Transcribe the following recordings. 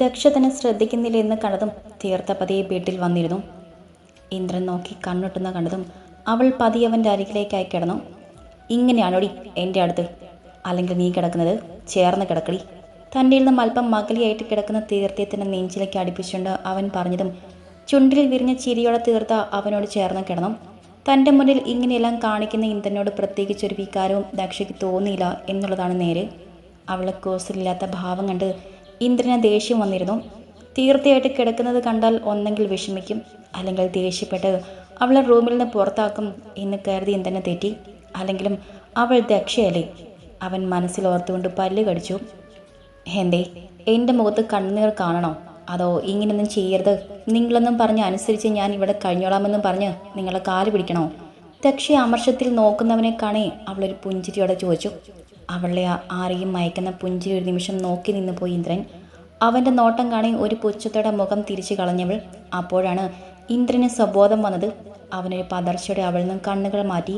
ദക്ഷ തന്നെ ശ്രദ്ധിക്കുന്നില്ല എന്ന് കണ്ടതും തീർത്ത പതിയെ വീട്ടിൽ വന്നിരുന്നു. ഇന്ദ്രൻ നോക്കി കണ്ണൊട്ടുന്ന കണ്ടതും അവൾ പതിയെ അവന്റെ അരികിലേക്കായി കിടന്നു. ഇങ്ങനെയാണോടി എന്റെ അടുത്ത്? അല്ലെങ്കിൽ നീ കിടക്കുന്നത്? ചേർന്ന് കിടക്കടി. തന്റെ നിന്നും അല്പം മകലിയായിട്ട് കിടക്കുന്ന തീർത്ഥത്തിന്റെ നെഞ്ചിലേക്ക് അടുപ്പിച്ചുകൊണ്ട് അവൻ പറഞ്ഞതും ചുണ്ടിൽ വിരിഞ്ഞ ചിരിയോടെ തീർത്ത അവനോട് ചേർന്ന് കിടന്നു. തന്റെ മുന്നിൽ ഇങ്ങനെയെല്ലാം കാണിക്കുന്ന ഇന്ദ്രനോട് പ്രത്യേകിച്ചൊരു വികാരവും ദക്ഷയ്ക്ക് തോന്നിയില്ല എന്നുള്ളതാണ് നേര്. അവളെ കോസിലില്ലാത്ത ഭാവം കണ്ട് ഇന്ദ്രന് ദേഷ്യം വന്നിരുന്നു. തീർച്ചയായിട്ട് കിടക്കുന്നത് കണ്ടാൽ ഒന്നെങ്കിൽ വിഷമിക്കും അല്ലെങ്കിൽ ദേഷ്യപ്പെട്ട് അവളെ റൂമിൽ നിന്ന് പുറത്താക്കും എന്ന് കരുതി ഇന്ദ്രനെ തെറ്റി. അല്ലെങ്കിലും അവൾ ദക്ഷയല്ലേ അവൻ മനസ്സിൽ ഓർത്തുകൊണ്ട് പല്ല് കടിച്ചു. എന്തേ എന്റെ മുഖത്ത് കണ്ണുനീർ കാണണോ? അതോ ഇങ്ങനൊന്നും ചെയ്യരുത്? നിങ്ങളൊന്നും പറഞ്ഞ് അനുസരിച്ച് ഞാൻ ഇവിടെ കഴിഞ്ഞോളാമെന്നും പറഞ്ഞ് നിങ്ങളെ കാൽ പിടിക്കണോ? ദക്ഷ അമർഷത്തിൽ നോക്കുന്നവനെ കാണേ അവളൊരു പുഞ്ചിരിയോടെ ചോദിച്ചു. അവളെ ആരെയും മയക്കുന്ന പുഞ്ചി ഒരു നിമിഷം നോക്കി നിന്ന് പോയി ഇന്ദ്രൻ. അവന്റെ നോട്ടം കാണി ഒരു പുച്ഛത്തോടെ മുഖം തിരിച്ചു കളഞ്ഞവൾ. അപ്പോഴാണ് ഇന്ദ്രന് സ്വബോധം വന്നത്. അവനൊരു പതർച്ചയുടെ അവളിൽ നിന്നും കണ്ണുകൾ മാറ്റി.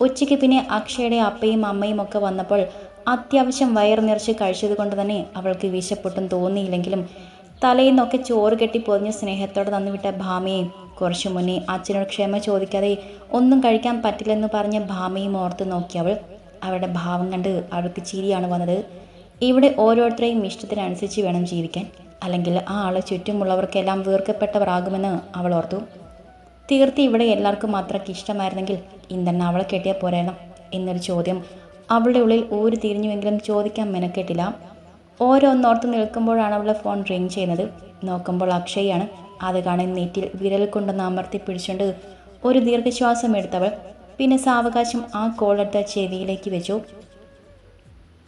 ഉച്ചയ്ക്ക് പിന്നെ അക്ഷയുടെ അപ്പയും അമ്മയും ഒക്കെ വന്നപ്പോൾ അത്യാവശ്യം വയർ നിറച്ച് കഴിച്ചതുകൊണ്ട് തന്നെ അവൾക്ക് വിശപ്പൊട്ടും തോന്നിയില്ലെങ്കിലും തലയിൽ നിന്നൊക്കെ ചോറ് കെട്ടി പൊതിഞ്ഞ് സ്നേഹത്തോടെ തന്നുവിട്ട ഭാമയെ കുറച്ചു മുന്നേ അച്ഛനോട് ക്ഷമ ചോദിക്കാതെ ഒന്നും കഴിക്കാൻ പറ്റില്ലെന്ന് പറഞ്ഞ ഭാമയും ഓർത്ത് നോക്കി അവളുടെ ഭാവം കണ്ട് അവർക്ക് ചിരിയാണ് വന്നത്. ഇവിടെ ഓരോരുത്തരെയും ഇഷ്ടത്തിനനുസരിച്ച് വേണം ജീവിക്കാൻ. അല്ലെങ്കിൽ ആ ആളെ ചുറ്റുമുള്ളവർക്കെല്ലാം വീർക്കപ്പെട്ടവരാകുമെന്ന് അവൾ ഓർത്തു. തീർത്തി ഇവിടെ എല്ലാവർക്കും അത്രയ്ക്ക് ഇഷ്ടമായിരുന്നെങ്കിൽ ഇന്ദ്രൻ അവളെ കെട്ടിയാൽ പോരായിരുന്നു എന്നൊരു ചോദ്യം അവളുടെ ഉള്ളിൽ ഊരി തിരിഞ്ഞുവെങ്കിലും ചോദിക്കാൻ മെനക്കെട്ടില്ല. ഓരോന്നോർത്ത് നിൽക്കുമ്പോഴാണ് അവളുടെ ഫോൺ റിങ് ചെയ്യുന്നത്. നോക്കുമ്പോൾ അക്ഷയാണ് അത് കാണാൻ നെറ്റിൽ വിരൽ കൊണ്ടൊന്ന് അമർത്തി പിടിച്ചുകൊണ്ട് ഒരു ദീർഘശ്വാസം എടുത്തവൾ പിന്നെ സാവകാശം ആ കോളെടുത്ത ചെവിയിലേക്ക് വെച്ചു.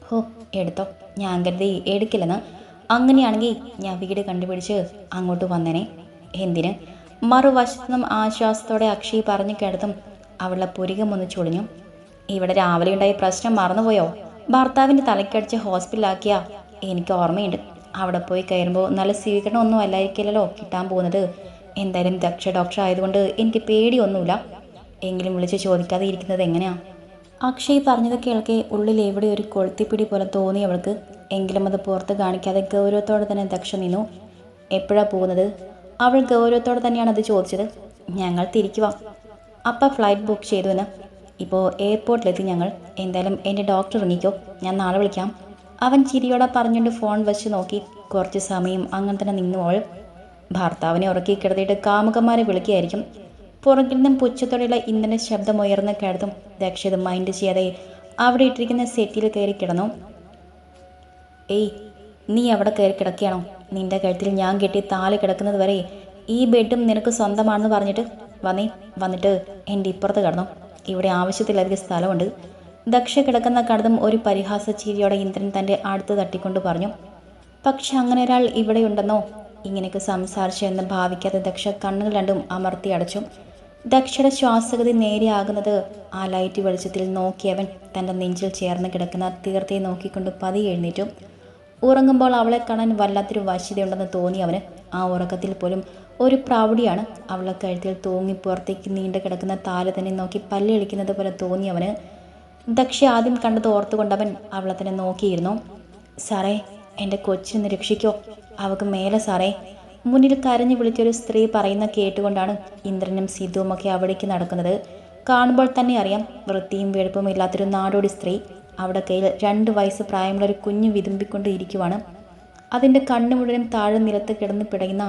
ഹോ എടുത്തോ. ഞാൻ കരുതി എടുക്കില്ലെന്ന്. അങ്ങനെയാണെങ്കിൽ ഞാൻ വീട് കണ്ടുപിടിച്ച് അങ്ങോട്ട് വന്നേനെ. എന്തിന്? മറുവശത്തു നിന്നും ആശ്വാസത്തോടെ അക്ഷയ് പറഞ്ഞു കിടത്തും അവളുടെ പുരികം ഒന്ന് ചൊളിഞ്ഞു. ഇവിടെ രാവിലെ ഉണ്ടായ പ്രശ്നം മറന്നുപോയോ? ഭർത്താവിന്റെ തലക്കടിച്ച് ഹോസ്പിറ്റലാക്കിയ എനിക്ക് ഓർമ്മയുണ്ട്. അവിടെ പോയി കയറുമ്പോൾ നല്ല സ്വീകരണം ഒന്നും അല്ലായിരിക്കില്ലല്ലോ കിട്ടാൻ പോകുന്നത്. എന്തായാലും ദക്ഷ ഡോക്ടർ ആയതുകൊണ്ട് എനിക്ക് പേടിയൊന്നുമില്ല. എങ്കിലും വിളിച്ച് ചോദിക്കാതെ ഇരിക്കുന്നത് എങ്ങനെയാ? അക്ഷയ് പറഞ്ഞത് കേൾക്കെ ഉള്ളിൽ എവിടെ ഒരു കൊളുത്തിപ്പിടി പോലെ തോന്നി അവൾക്ക്. എങ്കിലും അത് പുറത്ത് കാണിക്കാതെ ഗൗരവത്തോടെ തന്നെ ദക്ഷ നിന്നു. എപ്പോഴാ പോകുന്നത്? അവൾ ഗൗരവത്തോടെ തന്നെയാണ് അത് ചോദിച്ചത്. ഞങ്ങൾ തിരിക്കുക അപ്പം ഫ്ലൈറ്റ് ബുക്ക് ചെയ്തു എന്ന് ഇപ്പോൾ എയർപോർട്ടിലെത്തി ഞങ്ങൾ. എന്തായാലും എന്റെ ഡോക്ടർ ഇറങ്ങിക്കോ. ഞാൻ നാളെ വിളിക്കാം. അവൻ ചിരിയോടെ പറഞ്ഞുകൊണ്ട് ഫോൺ വെച്ച് നോക്കി. കുറച്ച് സമയം അങ്ങനെ തന്നെ നിന്നു അവൾ. ഭർത്താവിനെ ഉറക്കി കിടത്തിയിട്ട് കാമുകന്മാരെ വിളിക്കുകയായിരിക്കും പുറകിൽ നിന്നും പുച്ഛത്തോടെയുള്ള ഇന്ധന ശബ്ദം ഉയർന്ന കിടത്തും ദക്ഷത് മൈൻഡ് ചെയ്യാതെ അവിടെ ഇട്ടിരിക്കുന്ന സെറ്റിൽ കയറി കിടന്നു. ഏയ് നീ അവിടെ കയറി കിടക്കുകയാണോ? നിന്റെ കഴുത്തിൽ ഞാൻ കെട്ടി താൽ കിടക്കുന്നത് വരെ ഈ ബെഡും നിനക്ക് സ്വന്തമാണെന്ന് പറഞ്ഞിട്ട് വന്നേ. വന്നിട്ട് എന്റെ ഇപ്പുറത്ത് കിടന്നു. ഇവിടെ ആവശ്യത്തിലധികം സ്ഥലമുണ്ട്. ദക്ഷ കിടക്കുന്ന കടതും ഒരു പരിഹാസ ചിരിയോടെ ഇന്ദ്രൻ തന്റെ അടുത്ത് തട്ടിക്കൊണ്ട് പറഞ്ഞു. പക്ഷെ അങ്ങനെ ഒരാൾ ഇവിടെയുണ്ടെന്നോ? ഇങ്ങനെയൊക്കെ സംസാരിച്ചു എന്ന് ഭാവിക്കാതെ ദക്ഷ കണ്ണുകൾ രണ്ടും അമർത്തി അടച്ചു. ദക്ഷയുടെ ശ്വാസഗതി നേരെയാകുന്നത് ആ ലൈറ്റ് വെളിച്ചത്തിൽ നോക്കിയവൻ തന്റെ നെഞ്ചിൽ ചേർന്ന് കിടക്കുന്ന തീർത്ഥയെ നോക്കിക്കൊണ്ട് പതി എഴുന്നേറ്റു. ഉറങ്ങുമ്പോൾ അവളെ കാണാൻ വല്ലാത്തൊരു വശ്യതയുണ്ടെന്ന് തോന്നി അവന്. ആ ഉറക്കത്തിൽ പോലും ഒരു പ്രൗഢിയാണ് അവളെ കഴുത്തിൽ തൂങ്ങി പുറത്തേക്ക് നീണ്ടു കിടക്കുന്ന താൽ തന്നെ നോക്കി പല്ലിളിക്കുന്നത് പോലെ തോന്നി അവന്. ദക്ഷ ആദ്യം കണ്ടത് ഓർത്തുകൊണ്ടവൻ അവളെ തന്നെ നോക്കിയിരുന്നു. സാറേ എന്റെ കൊച്ചിനെ രക്ഷിക്കോ. അവൾക്ക് മേലെ സാറേ. മുന്നിൽ കരഞ്ഞു വിളിച്ചൊരു സ്ത്രീ പറയുന്ന കേട്ടുകൊണ്ടാണ് ഇന്ദ്രനും സിദ്ധുവും ഒക്കെ അവിടേക്ക് നടക്കുന്നത്. കാണുമ്പോൾ തന്നെ അറിയാം വൃത്തിയും വെളുപ്പും ഇല്ലാത്തൊരു നാടോടി സ്ത്രീ അവിടെ കയ്യിൽ രണ്ട് വയസ്സ് പ്രായമുള്ള ഒരു കുഞ്ഞ് വിതുമ്പിക്കൊണ്ട് ഇരിക്കുവാണ് അതിന്റെ കണ്ണു മുഴുവനും താഴെ നിലത്ത് കിടന്ന് പിടയുന്ന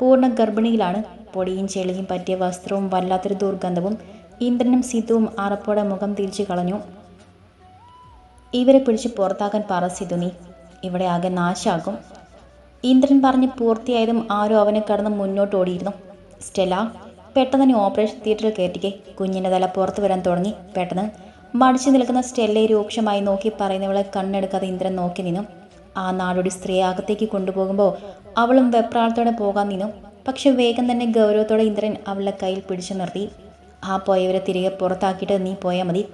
പൂർണ ഗർഭിണിയിലാണ് പൊടിയും ചെളിയും പറ്റിയ വസ്ത്രവും വല്ലാത്തൊരു ദുർഗന്ധവും ഇന്ദ്രനും സിദ്ധുവും അറപ്പോടെ മുഖം തിരിച്ചു കളഞ്ഞു. ഇവരെ പിടിച്ച് പുറത്താക്കാൻ പറ സിദ്ധു നീ ഇവിടെ ആകെ നാശാക്കും ഇന്ദ്രൻ പറഞ്ഞ് പൂർത്തിയായതും ആരും അവനെ കടന്ന് മുന്നോട്ട് ഓടിയിരുന്നു. സ്റ്റെല പെട്ടെന്ന് ഓപ്പറേഷൻ തിയേറ്ററിൽ കയറ്റിക്കെ. കുഞ്ഞിന്റെ തല പുറത്തു വരാൻ തുടങ്ങി. പെട്ടെന്ന് മടിച്ചു നിൽക്കുന്ന സ്റ്റെല്ലയെ രൂക്ഷമായി നോക്കി പറയുന്നവളെ കണ്ണെടുക്കാതെ ഇന്ദ്രൻ നോക്കി നിന്നു. ആ നാടോടി സ്ത്രീയെ അകത്തേക്ക് കൊണ്ടുപോകുമ്പോൾ അവളും വെപ്രാളത്തോടെ പോകാൻ നിന്നു. പക്ഷെ വേഗം തന്നെ ഗൗരവത്തോടെ ഇന്ദ്രൻ അവളുടെ കയ്യിൽ പിടിച്ചു നിർത്തി. ആ പോയവരെ തിരികെ പുറത്താക്കിയിട്ട് നീ പോയാൽ മതി.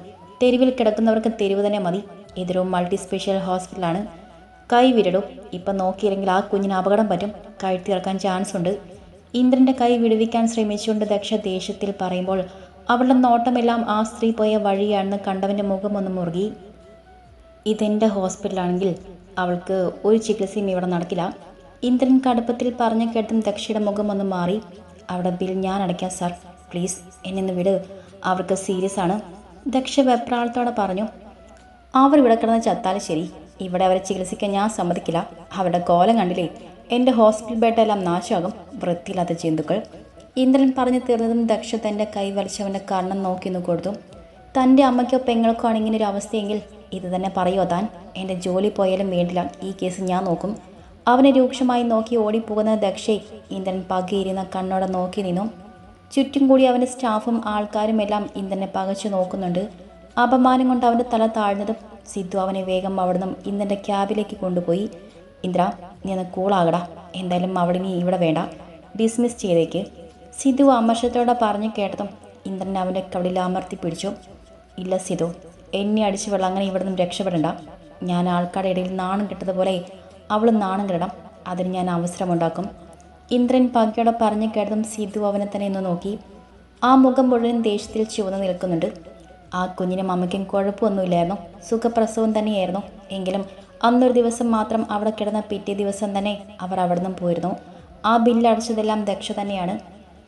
തെരുവിൽ കിടക്കുന്നവർക്ക് തെരുവ് തന്നെ മതി. ഇതൊരു മൾട്ടി സ്പെഷ്യൽ ഹോസ്പിറ്റലാണ്. കൈ വിരടും ഇപ്പം നോക്കിയില്ലെങ്കിൽ ആ കുഞ്ഞിന് അപകടം പറ്റും. കഴുത്തിറക്കാൻ ചാൻസ് ഉണ്ട്. ഇന്ദ്രന്റെ കൈ വിടുവിക്കാൻ ശ്രമിച്ചുകൊണ്ട് ദക്ഷ ദേഷ്യത്തിൽ പറയുമ്പോൾ അവളുടെ നോട്ടമെല്ലാം ആ സ്ത്രീ പോയ വഴിയാണെന്ന് കണ്ടവന്റെ മുഖം ഒന്ന് മുറുകി ഇതെന്റെ ഹോസ്പിറ്റലാണെങ്കിൽ അവൾക്ക് ഒരു ചികിത്സയും ഇവിടെ നടക്കില്ല. ഇന്ദ്രൻ കടുപ്പത്തിൽ പറഞ്ഞ കേട്ടും ദക്ഷയുടെ മുഖം ഒന്ന് മാറി. അവിടെ ബിൽ ഞാൻ അടയ്ക്കാം സർ പ്ലീസ് എന്നെ വിട്. അവർക്ക് സീരിയസ് ആണ്. ദക്ഷ വെപ്രാളത്തോടെ പറഞ്ഞു അവർ ഇവിടെ കിടന്ന് ചത്താലും ശരി. ഇവിടെ അവരെ ചികിത്സിക്കാൻ ഞാൻ സമ്മതിക്കില്ല. അവരുടെ കോലം കണ്ടില്ലേ? എന്റെ ഹോസ്പിറ്റൽ ബെഡെല്ലാം നാശമാകും. വൃത്തിയില്ലാത്ത ജന്തുക്കൾ. ഇന്ദ്രൻ പറഞ്ഞു തീർന്നതും ദക്ഷ തന്റെ കൈ വലിച്ചവന്റെ കണ്ണം നോക്കി നിന്ന് കൊടുത്തു. തന്റെ അമ്മയ്ക്കോ പെങ്ങൾക്കോ ആണ് ഇങ്ങനെ ഒരു അവസ്ഥയെങ്കിൽ ഇത് തന്നെ പറയുമോ താൻ? എന്റെ ജോലി പോയാലും വേണ്ടില്ല. ഈ കേസ് ഞാൻ നോക്കും. അവനെ രൂക്ഷമായി നോക്കി ഓടിപ്പോകുന്ന ദക്ഷയെ ഇന്ദ്രൻ പകയിരുന്ന കണ്ണോടെ നോക്കി നിന്നു. ചുറ്റും കൂടി അവന്റെ സ്റ്റാഫും ആൾക്കാരും എല്ലാം ഇന്ദ്രനെ പകച്ചു നോക്കുന്നുണ്ട്. അപമാനം കൊണ്ട് അവന്റെ തല താഴ്ന്നതും സിദ്ധു അവനെ വേഗം അവിടുന്ന് ഇന്ദ്രന്റെ ക്യാബിലേക്ക് കൊണ്ടുപോയി ഇന്ദ്ര നീ ഒന്ന് കൂളാകടാ എന്തായാലും അവിടെ നീ ഇവിടെ വേണ്ട. ഡിസ്മിസ് ചെയ്തേക്ക്. സിദ്ധു അമർഷത്തോടെ പറഞ്ഞു കേട്ടതും ഇന്ദ്രൻ അവന്റെ കവളിൽ അമർത്തി പിടിച്ചു. ഇല്ല സിധു എന്നെ അടിച്ചു വെള്ളം അങ്ങനെ ഇവിടെ നിന്നും രക്ഷപ്പെടണ്ട. ഞാൻ ആൾക്കാരുടെ ഇടയിൽ നാണം കിട്ടതുപോലെ അവൾ നാണം കിടണം. അതിന് ഞാൻ അവസരമുണ്ടാക്കും. ഇന്ദ്രൻ പകയോടെ പറഞ്ഞു കേട്ടതും സിധു അവനെ തന്നെ ഒന്ന് നോക്കി. ആ മുഖം മുഴുവൻ ദേഷ്യത്തിൽ ചുവന്ന് നിൽക്കുന്നുണ്ട്. ആ കുഞ്ഞിനും അമ്മയ്ക്കും കുഴപ്പമൊന്നുമില്ലായിരുന്നു. സുഖപ്രസവം തന്നെയായിരുന്നു. എങ്കിലും അന്നൊരു ദിവസം മാത്രം അവിടെ കിടന്ന പിറ്റേ ദിവസം തന്നെ അവർ അവിടെ നിന്നും പോയിരുന്നു. ആ ബില്ലടച്ചതെല്ലാം ദക്ഷ തന്നെയാണ്.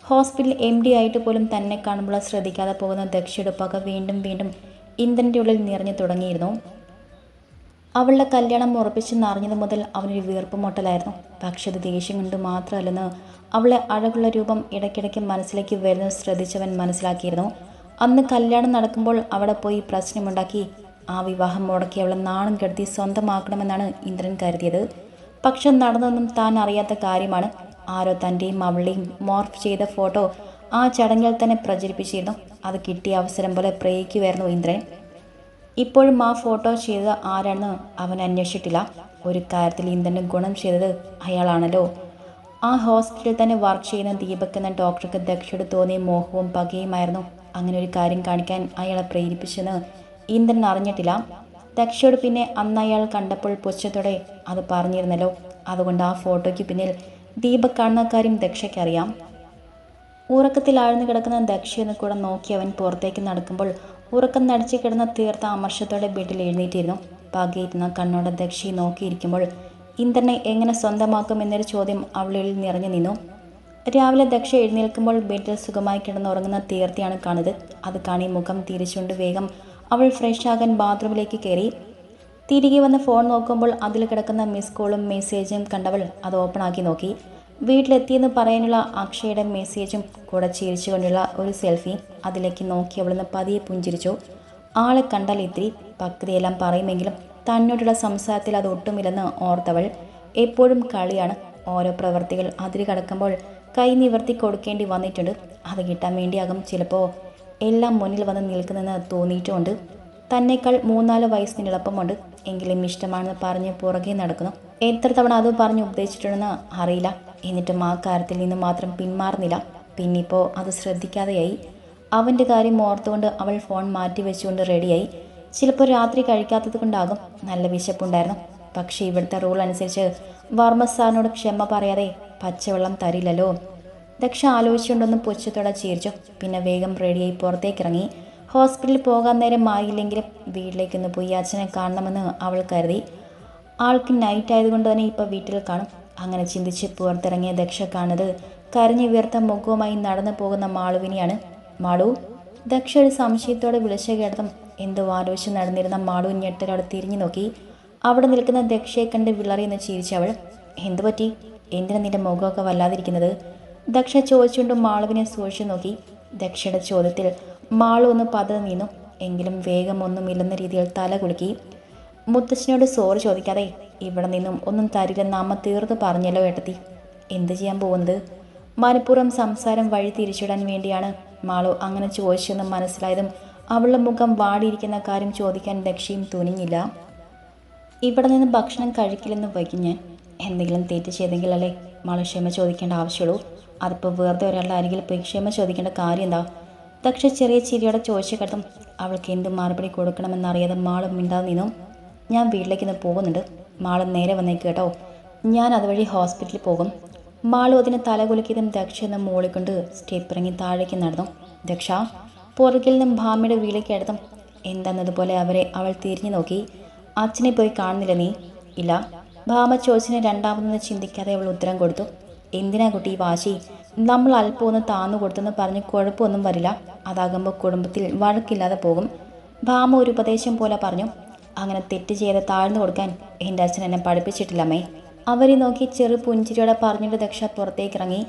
ഹോസ്പിറ്റൽ എം ഡി ആയിട്ട് പോലും തന്നെ കാണുമ്പോൾ ശ്രദ്ധിക്കാതെ പോകുന്ന ദക്ഷയുടെ പക വീണ്ടും വീണ്ടും ഇന്ധനന്റെ ഉള്ളിൽ നിറഞ്ഞു തുടങ്ങിയിരുന്നു. അവളുടെ കല്യാണം ഉറപ്പിച്ച് നിറഞ്ഞത് മുതൽ അവനൊരു വീർപ്പ് മുട്ടലായിരുന്നു. പക്ഷെ അത് ദേഷ്യം കൊണ്ട് മാത്രമല്ലെന്ന് അവളെ അഴകുള്ള രൂപം ഇടയ്ക്കിടയ്ക്ക് മനസ്സിലേക്ക് വരുന്നത് ശ്രദ്ധിച്ചവൻ മനസ്സിലാക്കിയിരുന്നു. അന്ന് കല്യാണം നടക്കുമ്പോൾ അവിടെ പോയി പ്രശ്നമുണ്ടാക്കി. ആ വിവാഹം മുടക്കി അവളെ നാണം കെടുത്തി സ്വന്തമാക്കണമെന്നാണ് ഇന്ദ്രൻ കരുതിയത്. പക്ഷെ നടന്നതൊന്നും താൻ അറിയാത്ത കാര്യമാണ്. ആരോ തന്റെയും അവളുടെയും മോർഫ് ചെയ്ത ഫോട്ടോ ആ ചടങ്ങിൽ തന്നെ പ്രചരിപ്പിച്ചിരുന്നു. അത് കിട്ടിയ അവസരം പോലെ പ്രയോഗിക്കുമായിരുന്നു ഇന്ദ്രൻ. ഇപ്പോഴും ആ ഫോട്ടോ ചെയ്തത് ആരാണെന്ന് അവൻ അന്വേഷിച്ചിട്ടില്ല. ഒരു കാര്യത്തിൽ ഇന്ദ്രന് ഗുണം ചെയ്തത് അയാളാണല്ലോ. ആ ഹോസ്പിറ്റലിൽ തന്നെ വർക്ക് ചെയ്യുന്ന ദീപക് എന്ന ഡോക്ടർക്ക് ദക്ഷയുടെ തോന്നിയ മോഹവും പകയുമായിരുന്നു. അങ്ങനെ ഒരു കാര്യം കാണിക്കാൻ അയാളെ പ്രേരിപ്പിച്ചെന്ന് ഇന്ദ്രൻ അറിഞ്ഞിട്ടില്ല. ദക്ഷയോട് പിന്നെ അന്ന് അയാൾ കണ്ടപ്പോൾ പുച്ഛത്തോടെ അത് പറഞ്ഞിരുന്നല്ലോ. അതുകൊണ്ട് ആ ഫോട്ടോയ്ക്ക് പിന്നിൽ ദീപക് കാണുന്ന കാര്യം ദക്ഷയ്ക്കറിയാം. ഉറക്കത്തിൽ ആഴ്ന്നു കിടക്കുന്ന ദക്ഷയെന്ന് കൂടെ നോക്കി അവൻ പുറത്തേക്ക് നടക്കുമ്പോൾ ഉറക്കം നടിച്ചു കിടന്ന തീർത്ത അമർഷത്തോടെ വീട്ടിൽ എഴുന്നേറ്റിരുന്നു. പകയിരുന്ന കണ്ണോടെ ദക്ഷയെ നോക്കിയിരിക്കുമ്പോൾ ഇന്ദ്രനെ എങ്ങനെ സ്വന്തമാക്കും എന്നൊരു ചോദ്യം അവളിൽ നിറഞ്ഞു നിന്നു. രാവിലെ ദക്ഷ എഴുന്നേൽക്കുമ്പോൾ ബെഡിൽ സുഖമായി കിടന്നുറങ്ങുന്ന തീർത്തിയാണ് കാണുന്നത്. അത് കാണി മുഖം തിരിച്ചുകൊണ്ട് വേഗം അവൾ ഫ്രഷ് ബാത്റൂമിലേക്ക് കയറി. തിരികെ വന്ന് ഫോൺ നോക്കുമ്പോൾ അതിൽ കിടക്കുന്ന മിസ് കോളും മെസ്സേജും കണ്ടവൾ അത് ഓപ്പൺ ആക്കി നോക്കി. വീട്ടിലെത്തിയെന്ന് പറയാനുള്ള അക്ഷയുടെ മെസ്സേജും കൂടെ ചിരിച്ചുകൊണ്ടുള്ള ഒരു സെൽഫി അതിലേക്ക് നോക്കി അവളൊന്ന് പതിയെ പുഞ്ചിരിച്ചു. ആളെ കണ്ടാൽ ഇത്തിരി പക്തിയെല്ലാം പറയുമെങ്കിലും തന്നോടുള്ള സംസാരത്തിൽ അത് ഒട്ടുമില്ലെന്ന് ഓർത്തവൾ. എപ്പോഴും കളിയാണ്. ഓരോ പ്രവൃത്തികൾ അതിര് കടക്കുമ്പോൾ കൈ നിവർത്തി കൊടുക്കേണ്ടി വന്നിട്ടുണ്ട്. അത് കിട്ടാൻ വേണ്ടിയാകും ചിലപ്പോൾ എല്ലാം മുന്നിൽ വന്ന് നിൽക്കുന്നെന്ന് തോന്നിയിട്ടുമുണ്ട് തന്നേക്കാൾ മൂന്നാൽ വയസ്സിന് എളുപ്പമുണ്ട് എങ്കിലും ഇഷ്ടമാണെന്ന് പറഞ്ഞ് പുറകെ നടക്കുന്നു. എത്ര തവണ അത് പറഞ്ഞ് ഉപദേശിച്ചിട്ടുണ്ടെന്ന് അറിയില്ല. എന്നിട്ടും ആ കാര്യത്തിൽ നിന്ന് മാത്രം പിന്മാറുന്നില്ല. പിന്നിപ്പോൾ അത് ശ്രദ്ധിക്കാതെയായി. അവന്റെ കാര്യം ഓർത്തുകൊണ്ട് അവൾ ഫോൺ മാറ്റി വെച്ചുകൊണ്ട് റെഡിയായി ചിലപ്പോൾ രാത്രി കഴിക്കാത്തത് കൊണ്ടാകും നല്ല വിശപ്പുണ്ടായിരുന്നു. പക്ഷേ ഇവിടുത്തെ റൂൾ അനുസരിച്ച് വർമ്മ സാറിനോട് ക്ഷമ പറയാതെ പച്ചവെള്ളം തരില്ലല്ലോ. ദക്ഷ ആലോചിച്ചുകൊണ്ടൊന്ന് പുച്ഛത്തോടെ ചിരിച്ചു. പിന്നെ വേഗം റെഡിയായി പുറത്തേക്കിറങ്ങി. ഹോസ്പിറ്റലിൽ പോകാൻ നേരം ആയില്ലെങ്കിലും വീട്ടിലേക്കൊന്ന് പോയി അച്ഛനെ കാണണമെന്ന് അവൾ കരുതി. ആൾക്ക് നൈറ്റ് ആയതുകൊണ്ട് തന്നെ ഇപ്പോൾ വീട്ടിൽ കാണും. അങ്ങനെ ചിന്തിച്ച് പുറത്തിറങ്ങിയ ദക്ഷ കാണുന്നത് കരഞ്ഞു വീർത്ത മുഖവുമായി നടന്നു പോകുന്ന മാളുവിനെയാണ്. മാളു ദക്ഷ ഒരു സംശയത്തോടെ വിളിച്ചു കേട്ടതും എന്തോ ആലോചിച്ച് നടന്നിരുന്ന മാളു ഞെട്ടലോടെ തിരിഞ്ഞു നോക്കി. അവിടെ നിൽക്കുന്ന ദക്ഷയെ കണ്ട് വിളറിയെന്ന് ചിരിച്ചവൾ എന്തു പറ്റി? എന്തിനാ നിന്റെ മുഖമൊക്കെ വല്ലാതിരിക്കുന്നത്? ദക്ഷ ചോദിച്ചുകൊണ്ട് മാളുവിനെ സൂക്ഷിച്ചു നോക്കി. ദക്ഷയുടെ ചോദ്യത്തിൽ മാളു ഒന്ന് പതറി നിന്നു. എങ്കിലും വേഗം ഒന്നുമില്ലെന്ന രീതിയിൽ തല കുലുക്കി. മുത്തച്ഛനോട് സോറി ചോദിക്കാതെ ഇവിടെ നിന്നും ഒന്നും തരില്ലെന്ന് അമ്മ തീർത്ത് പറഞ്ഞല്ലോ ഏട്ടത്തി. എന്ത് ചെയ്യാൻ പോകുന്നത്? മനഃപൂർവം സംസാരം വഴി തിരിച്ചിടാൻ വേണ്ടിയാണ് മാളു അങ്ങനെ ചോദിച്ചെന്ന് മനസ്സിലായതും അവളുടെ മുഖം വാടിയിരിക്കുന്ന കാര്യം ചോദിക്കാൻ ദക്ഷയും തുനിഞ്ഞില്ല. ഇവിടെ നിന്ന് ഭക്ഷണം കഴിക്കില്ലെന്ന് വൈകി ഞാൻ എന്തെങ്കിലും തെറ്റ് ചെയ്തെങ്കിലല്ലേ അല്ലേ ക്ഷമ ചോദിക്കേണ്ട ആവശ്യമുള്ളൂ? അതിപ്പോൾ വെറുതെ ഒരാളുടെ അരികിൽ പോയി ക്ഷമ ചോദിക്കേണ്ട കാര്യം എന്താ? പക്ഷേ ചെറിയ ചിരിയോടെ ചോദിച്ച കടത്തും അവൾക്ക് എന്ത് മറുപടി കൊടുക്കണമെന്നറിയാതെ മാളും മിണ്ടാതെ നിന്നു. ഞാൻ വീട്ടിലേക്ക് ഇന്ന് പോകുന്നുണ്ട്. മാൾ നേരെ വന്നേക്ക് കേട്ടോ. ഞാൻ അതുവഴി ഹോസ്പിറ്റലിൽ പോകും. മാളു അതിന് തല കുലുക്കിയതും ദക്ഷ എന്ന് മോളിക്കൊണ്ട് സ്റ്റെപ്പ് ഇറങ്ങി താഴേക്ക് നടന്നു. ദക്ഷ പുറകിൽ നിന്നും ഭാമിയുടെ വീട്ടിലേക്ക് എടുത്തും എന്താന്നതുപോലെ അവരെ അവൾ തിരിഞ്ഞു നോക്കി. അച്ഛനെ പോയി കാണുന്നില്ല നീ. ഇല്ല. ഭാമ ചോദിച്ചിനെ രണ്ടാമതെന്ന് ചിന്തിക്കാതെ അവൾ ഉത്തരം കൊടുത്തു. എന്തിനാ കുട്ടി വാശി? നമ്മൾ അല്പം ഒന്ന് താന്നു കൊടുത്തെന്ന് പറഞ്ഞ് കുഴപ്പമൊന്നും വരില്ല. അതാകുമ്പോൾ കുടുംബത്തിൽ വഴക്കില്ലാതെ പോകും. ഭാമ ഒരു ഉപദേശം പോലെ പറഞ്ഞു. അങ്ങനെ തെറ്റ് ചെയ്ത് താഴ്ന്നു കൊടുക്കാൻ എന്റെ അച്ഛൻ എന്നെ പഠിപ്പിച്ചിട്ടില്ലമ്മേ. അവരെ നോക്കി ചെറു പുഞ്ചിരിയോടെ പറഞ്ഞിട്ട് ദക്ഷ പുറത്തേക്ക് ഇറങ്ങി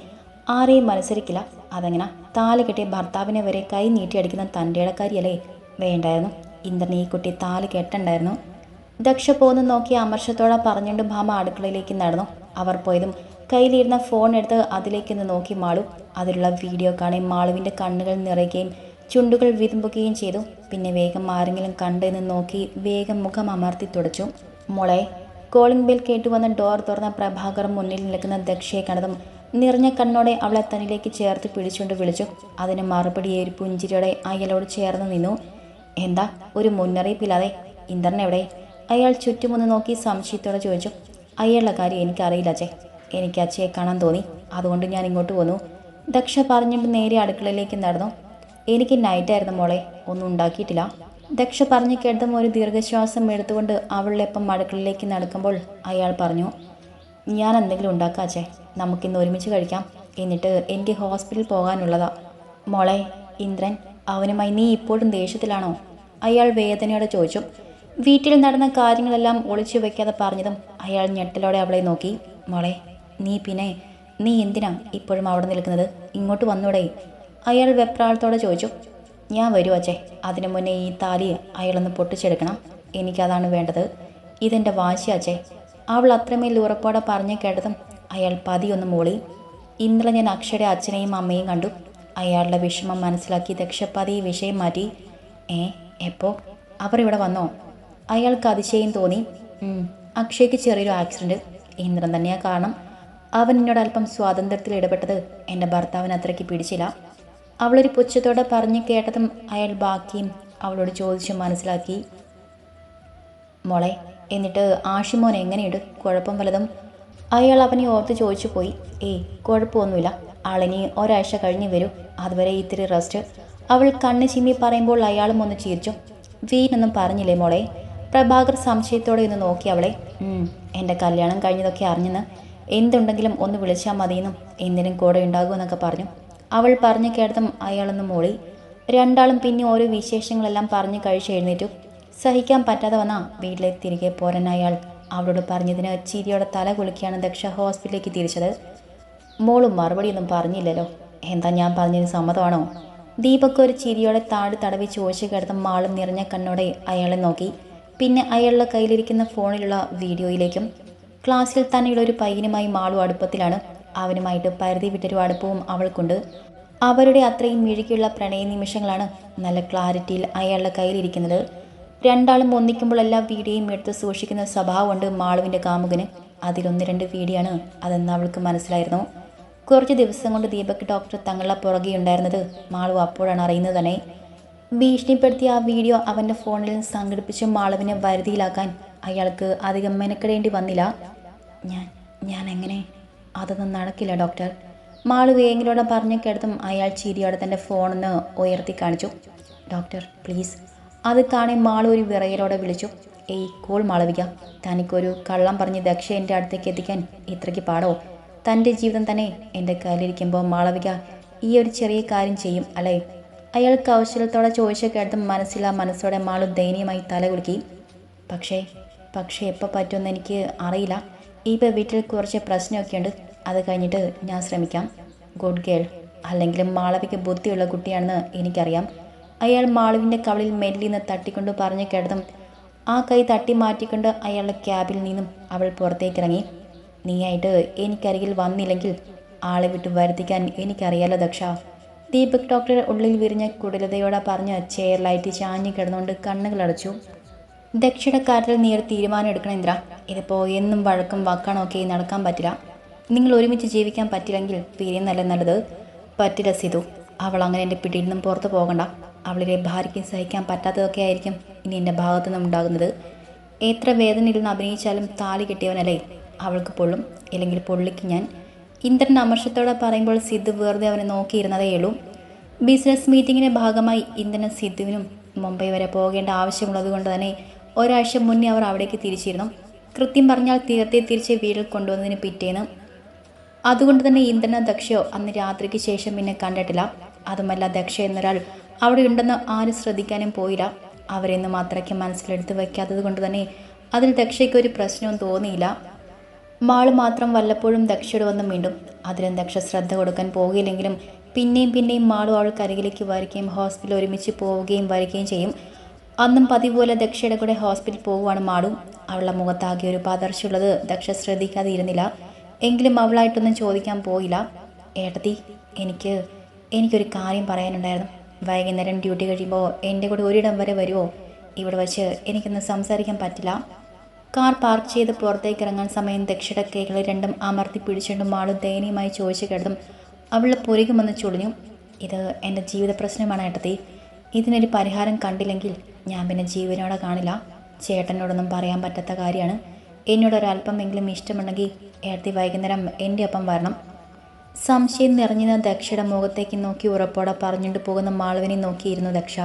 ആരെയും മത്സരിക്കില്ല. അതെങ്ങനെ? താലി കെട്ടിയ ഭർത്താവിനെ വരെ കൈ നീട്ടിയടിക്കുന്ന തന്റെ ഇടക്കാരിയല്ലേ വേണ്ടായിരുന്നു. ഇന്ദ്രനെ ഈ കുട്ടി താലി കെട്ടണ്ടായിരുന്നു. ദക്ഷ പോന്ന് നോക്കി അമർഷത്തോടെ പറഞ്ഞുകൊണ്ട് ഭാമ അടുക്കളയിലേക്ക് നടന്നു. അവർ പോയതും കയ്യിലിരുന്ന ഫോൺ എടുത്ത് അതിലേക്കൊന്ന് നോക്കി മാളു. അതിലുള്ള വീഡിയോ കാണി മാളുവിന്റെ കണ്ണുകൾ നിറയുകയും ചുണ്ടുകൾ വിതുമ്പുകയും ചെയ്തു. പിന്നെ വേഗം ആരെങ്കിലും കണ്ടെന്ന് നോക്കി വേഗം മുഖം അമർത്തി തുടച്ചു. മോളെ കോളിംഗ് ബെൽ കേട്ടുവന്ന ഡോർ തുറന്ന പ്രഭാകർ മുന്നിൽ നിൽക്കുന്ന ദക്ഷയെ കണ്ടതും നിറഞ്ഞ കണ്ണോടെ അവളെ തന്നിലേക്ക് ചേർത്ത് പിടിച്ചുകൊണ്ട് വിളിച്ചു. അതിന് മറുപടി ഒരു പുഞ്ചിരിയോടെ അയലോട് ചേർന്ന് നിന്നു. എന്താ? ഒരു മുന്നറിയിപ്പില്ലാതെ? ഇന്ദ്രൻ എവിടെ? അയാൾ ചുറ്റുമൊന്ന് നോക്കി സംശയത്തോടെ ചോദിച്ചു അയാളുടെ കാര്യം എനിക്കറിയില്ല അച്ഛേ എനിക്ക് അച്ഛയെ കാണാൻ തോന്നി. അതുകൊണ്ട് ഞാൻ ഇങ്ങോട്ട് വന്നു. ദക്ഷ പറഞ്ഞിട്ട് നേരെ അടുക്കളയിലേക്ക് നടന്നു. എനിക്ക് നൈറ്റായിരുന്നു മോളെ. ഒന്നും ഉണ്ടാക്കിയിട്ടില്ല. ദക്ഷ പറഞ്ഞു കേട്ടതും ഒരു ദീർഘശ്വാസം എടുത്തുകൊണ്ട് അവളിലെപ്പം അടുക്കളയിലേക്ക് നടക്കുമ്പോൾ അയാൾ പറഞ്ഞു ഞാൻ എന്തെങ്കിലും ഉണ്ടാക്കാച്ചേ നമുക്കിന്ന് ഒരുമിച്ച് കഴിക്കാം. എന്നിട്ട് എനിക്ക് ഹോസ്പിറ്റലിൽ പോകാനുള്ളതാ. മോളെ ഇന്ദ്രൻ അവനുമായി നീ ഇപ്പോഴും ദേഷ്യത്തിലാണോ? അയാൾ വേദനയോടെ ചോദിച്ചു വീട്ടിൽ നടന്ന കാര്യങ്ങളെല്ലാം ഒളിച്ചു വെക്കാതെ പറഞ്ഞതും അയാൾ ഞെട്ടലോടെ അവളെ നോക്കി. മോളെ നീ പിന്നെ നീ എന്തിനാ ഇപ്പോഴും അവിടെ നിൽക്കുന്നത്? ഇങ്ങോട്ട് വന്നൂടെ? അയാൾ വെപ്രാളത്തോടെ ചോദിച്ചു. ഞാൻ വരൂ അച്ഛേ. അതിനു മുന്നേ ഈ താലി അയാളൊന്ന് പൊട്ടിച്ചെടുക്കണം. എനിക്കതാണ് വേണ്ടത്. ഇതെന്റെ വാശി അച്ഛേ. അവൾ അത്രമേൽ ഉറപ്പോടെ പറഞ്ഞു കേട്ടതും അയാൾ പതിയൊന്ന് മൂളി. ഇന്നലെ ഞാൻ അക്ഷയുടെ അച്ഛനെയും അമ്മയും കണ്ടു. അയാളുടെ വിഷമം മനസ്സിലാക്കി ദക്ഷപതി വിഷയം മാറ്റി. ഏ എപ്പോ? അവർ ഇവിടെ വന്നോ? അയാൾക്ക് അതിശയം തോന്നി. "ഉം, അക്ഷയ്ക്ക് ചെറിയൊരു ആക്സിഡന്റ്. ഇന്ദ്രൻ തന്നെയാ കാരണം. അവൻ എന്നോട് അല്പം സ്വാതന്ത്ര്യത്തിൽ ഇടപെട്ടത് എന്റെ ഭർത്താവിന് അത്രയ്ക്ക് പിടിച്ചില്ല. അവളൊരു പുച്ഛത്തോടെ പറഞ്ഞു കേട്ടതും അയാൾ ബാക്കിയും അവളോട് ചോദിച്ചു മനസ്സിലാക്കി. മോളെ എന്നിട്ട് ആഷിമോൻ എങ്ങനെയുണ്ട്? കുഴപ്പം വലതും അയാൾ അവനെ ഓർത്ത് ചോദിച്ചു പോയി. ഏയ് കുഴപ്പമൊന്നുമില്ല. ആളിനി ഒരാഴ്ച കഴിഞ്ഞ് വരൂ. അതുവരെ ഇത്തിരി റെസ്റ്റ്. അവൾ കണ്ണ് ചിമ്മി പറയുമ്പോൾ അയാളും ഒന്ന് ചിരിച്ചു. വീനൊന്നും പറഞ്ഞില്ലേ മോളെ? പ്രഭാകർ സംശയത്തോടെ ഒന്ന് നോക്കി അവളെ. "ഉം, എന്റെ കല്യാണം കഴിഞ്ഞതൊക്കെ അറിഞ്ഞെന്ന്. എന്തുണ്ടെങ്കിലും ഒന്ന് വിളിച്ചാൽ മതിയെന്നും എന്തിനും കൂടെ ഉണ്ടാകുമെന്നൊക്കെ പറഞ്ഞു. അവൾ പറഞ്ഞു കേട്ടതും അയാളൊന്ന് മോളി. രണ്ടാളും പിന്നെ ഓരോ വിശേഷങ്ങളെല്ലാം പറഞ്ഞു കഴിച്ച് എഴുന്നേറ്റു. സഹിക്കാൻ പറ്റാതെ വന്ന വീട്ടിലേക്ക് തിരികെ പോരാൻ അയാൾ അവളോട് പറഞ്ഞതിന് ചിരിയോടെ തല കുളിക്കുകയാണ് ദക്ഷ ഹോസ്പിറ്റലിലേക്ക് തിരിച്ചത്. മോളും മറുപടിയൊന്നും പറഞ്ഞില്ലല്ലോ. എന്താ ഞാൻ പറഞ്ഞതിന് സമ്മതമാണോ? ദീപക് ഒരു ചിരിയോടെ താടി തടവി ചോദിച്ചു കിടന്ന മാളും നിറഞ്ഞ കണ്ണോടെ അയാളെ നോക്കി. പിന്നെ അയാളുടെ കയ്യിലിരിക്കുന്ന ഫോണിലുള്ള വീഡിയോയിലേക്കും ക്ലാസ്സിൽ തന്നെയുള്ള ഒരു പയ്യനുമായി മാളും അടുപ്പത്തിലാണ്. അവനുമായിട്ട് പരിധി വിട്ടൊരു അടുപ്പവും അവൾക്കുണ്ട്. അവരുടെ അത്രയും മിഴുകിയുള്ള പ്രണയ നിമിഷങ്ങളാണ് നല്ല ക്ലാരിറ്റിയിൽ അയാളുടെ കയ്യിലിരിക്കുന്നത്. രണ്ടാളും ഒന്നിക്കുമ്പോൾ എല്ലാ വീഡിയോയും എടുത്ത് സൂക്ഷിക്കുന്ന സ്വഭാവമുണ്ട് മാളുവിന്റെ കാമുകന് അതിലൊന്ന് രണ്ട് വീഡിയോ ആണ് അതെന്ന് അവൾക്ക് മനസ്സിലായിരുന്നു. കുറച്ച് ദിവസം കൊണ്ട് ദീപക് ഡോക്ടർ തങ്ങളുടെ പുറകെ ഉണ്ടായിരുന്നത് മാളു അപ്പോഴാണ് അറിയുന്നത് തന്നെ. ഭീഷണിപ്പെടുത്തിയ ആ വീഡിയോ അവന്റെ ഫോണിൽ സംഘടിപ്പിച്ച് മാളവിനെ വരുതിയിലാക്കാൻ അയാൾക്ക് അധികം മെനക്കെടേണ്ടി വന്നില്ല. ഞാൻ ഞാൻ എങ്ങനെ? അതൊന്നും നടക്കില്ല ഡോക്ടർ. മാളു വേഗിലോടെ പറഞ്ഞ കേടത്തും അയാൾ ചിരിയോടെ തന്റെ ഫോണിന്ന് ഉയർത്തി കാണിച്ചു. Doctor please. അത് കാണി മാളു ഒരു വിറയലോടെ വിളിച്ചു. ഏയ് കോൾ മാളവിക തനിക്കൊരു കള്ളം പറഞ്ഞ് ദക്ഷ എന്റെ അടുത്തേക്ക് എത്തിക്കാൻ ഇത്രയ്ക്ക് പാടോ? തന്റെ ജീവിതം തന്നെ എന്റെ കയ്യിലിരിക്കുമ്പോൾ മാളവിക ഈ ഒരു ചെറിയ കാര്യം ചെയ്യും അല്ലേ? അയാൾ കൗശലത്തോടെ ചോദിച്ച കേട്ട് മനസ്സിലാ മനസ്സോടെ മാളു ദയനീയമായി തലകുലുക്കി പക്ഷേ പക്ഷേ എപ്പോൾ പറ്റുമെന്ന് എനിക്ക് അറിയില്ല. ഇപ്പോൾ വീട്ടിൽ കുറച്ച് പ്രശ്നമൊക്കെ ഉണ്ട് അത് കഴിഞ്ഞിട്ട് ഞാൻ ശ്രമിക്കാം. Good girl. അല്ലെങ്കിലും മാളവിക്ക് ബുദ്ധിയുള്ള കുട്ടിയാണെന്ന് എനിക്കറിയാം. അയാൾ മാളുവിന്റെ കവളിൽ മെല്ലിന്ന് തട്ടിക്കൊണ്ട് പറഞ്ഞു കേട്ടതും ആ കൈ തട്ടി മാറ്റിക്കൊണ്ട് അയാളുടെ ക്യാബിൽ നിന്നും അവൾ പുറത്തേക്കിറങ്ങി. നീയായിട്ട് എനിക്കരികിൽ വന്നില്ലെങ്കിൽ ആളെ വിട്ട് വരുത്തിക്കാൻ എനിക്കറിയാലോ ദക്ഷ. ദീപക് ഡോക്ടർ ഉള്ളിൽ വിരിഞ്ഞ കുടിലതയോടെ പറഞ്ഞ് ചെയറിലായിട്ട് ചാഞ്ഞു കിടന്നുകൊണ്ട് കണ്ണുകളടച്ചു ദക്ഷിണക്കാരത്തിൽ നീർ തീരുമാനം എടുക്കണം ഇന്ദ്ര. ഇതിപ്പോൾ എന്നും വഴക്കും വക്കാണൊക്കെ നടക്കാൻ പറ്റില്ല. നിങ്ങൾ ഒരുമിച്ച് ജീവിക്കാൻ പറ്റില്ലെങ്കിൽ പിരിയുന്നല്ല നല്ലത്. പറ്റില്ല സിതു അവൾ അങ്ങനെ എന്റെ പിടിയിൽ നിന്നും പുറത്ത് പോകണ്ട. അവളിലെ ഭാര്യയ്ക്ക് സഹിക്കാൻ പറ്റാത്തതൊക്കെ ആയിരിക്കും ഇനി എന്റെ ഭാഗത്തു നിന്നും ഉണ്ടാകുന്നത്. എത്ര വേദനയിൽ നിന്ന് അഭിനയിച്ചാലും താലി കെട്ടിയവനല്ലേ. അവൾക്ക് പൊള്ളും. ഇല്ലെങ്കിൽ പൊള്ളിക്ക് ഞാൻ. ഇന്ദ്രൻ അമർഷത്തോടെ പറയുമ്പോൾ സിദ്ധു വെറുതെ അവനെ നോക്കിയിരുന്നതേ ഉള്ളൂ. ബിസിനസ് മീറ്റിങ്ങിന്റെ ഭാഗമായി ഇന്ദ്രനും സിദ്ധുവിനും മുംബൈ വരെ പോകേണ്ട ആവശ്യമുള്ളത് കൊണ്ട് തന്നെ ഒരാഴ്ച മുന്നേ അവർ അവിടേക്ക് തിരിച്ചിരുന്നു. കൃത്യം പറഞ്ഞാൽ തീർത്തെ തിരിച്ച് വീട്ടിൽ കൊണ്ടുവന്നതിന് പിറ്റേന്ന്. അതുകൊണ്ട് തന്നെ ഇന്ദ്രനോ ദക്ഷയോ അന്ന് രാത്രിക്ക് ശേഷം പിന്നെ കണ്ടിട്ടില്ല. അതുമല്ല ദക്ഷ എന്നൊരാൾ അവിടെ ഉണ്ടെന്ന് ആരും ശ്രദ്ധിക്കാനും പോയില്ല. അവരെന്നും അത്രയ്ക്ക് മനസ്സിലെടുത്ത് വയ്ക്കാത്തത് കൊണ്ട് തന്നെ അതിൽ ദക്ഷയ്ക്ക് ഒരു പ്രശ്നവും തോന്നിയില്ല. മാൾ മാത്രം വല്ലപ്പോഴും ദക്ഷയോട് വന്ന് വീണ്ടും അതിലും ദക്ഷ ശ്രദ്ധ കൊടുക്കാൻ പോകില്ലെങ്കിലും പിന്നെയും പിന്നെയും മാളും അവൾക്ക് അരികിലേക്ക് വരികയും ഹോസ്പിറ്റൽ ഒരുമിച്ച് പോവുകയും വരികയും ചെയ്യും. അന്നും പതിവ് പോലെ ദക്ഷയുടെ കൂടെ ഹോസ്പിറ്റലിൽ പോവുകയാണ് മാളും. അവളുടെ മുഖത്താകെ ഒരു പതർച്ചുള്ളത് ദക്ഷ ശ്രദ്ധിക്കാതെ ഇരുന്നില്ല. എങ്കിലും അവളായിട്ടൊന്നും ചോദിക്കാൻ പോയില്ല. ഏട്ടത്തി എനിക്ക് എനിക്കൊരു കാര്യം പറയാനുണ്ടായിരുന്നു. വൈകുന്നേരം ഡ്യൂട്ടി കഴിയുമ്പോൾ എന്റെ കൂടെ ഒരിടം വരെ വരുമോ ഇവിടെ വച്ച് എനിക്കൊന്ന് സംസാരിക്കാൻ പറ്റില്ല. കാർ പാർക്ക് ചെയ്ത് പുറത്തേക്ക് ഇറങ്ങാൻ സമയം ദക്ഷിണ രണ്ടും അമർത്തി പിടിച്ചുകൊണ്ടും ആളും ദയനീയമായി ചോദിച്ചു കിടന്നും അവളുടെ പുരകുമെന്ന് ചൊളിഞ്ഞു. ഇത് എന്റെ ജീവിത പ്രശ്നമാണ് ഏട്ടത്തി. ഇതിനൊരു പരിഹാരം കണ്ടില്ലെങ്കിൽ ഞാൻ പിന്നെ ജീവനോടെ കാണില്ല. ചേട്ടനോടൊന്നും പറയാൻ പറ്റാത്ത കാര്യമാണ്. എന്നോട് ഒരല്പമെങ്കിലും ഇഷ്ടമുണ്ടെങ്കിൽ ഏട്ടത്തി വൈകുന്നേരം എന്റെ ഒപ്പം വരണം. സംശയം നിറഞ്ഞ ദക്ഷയുടെ മുഖത്തേക്ക് നോക്കി ഉറപ്പോടെ പറഞ്ഞുകൊണ്ട് പോകുന്ന മാളുവിനെ നോക്കിയിരുന്നു ദക്ഷ.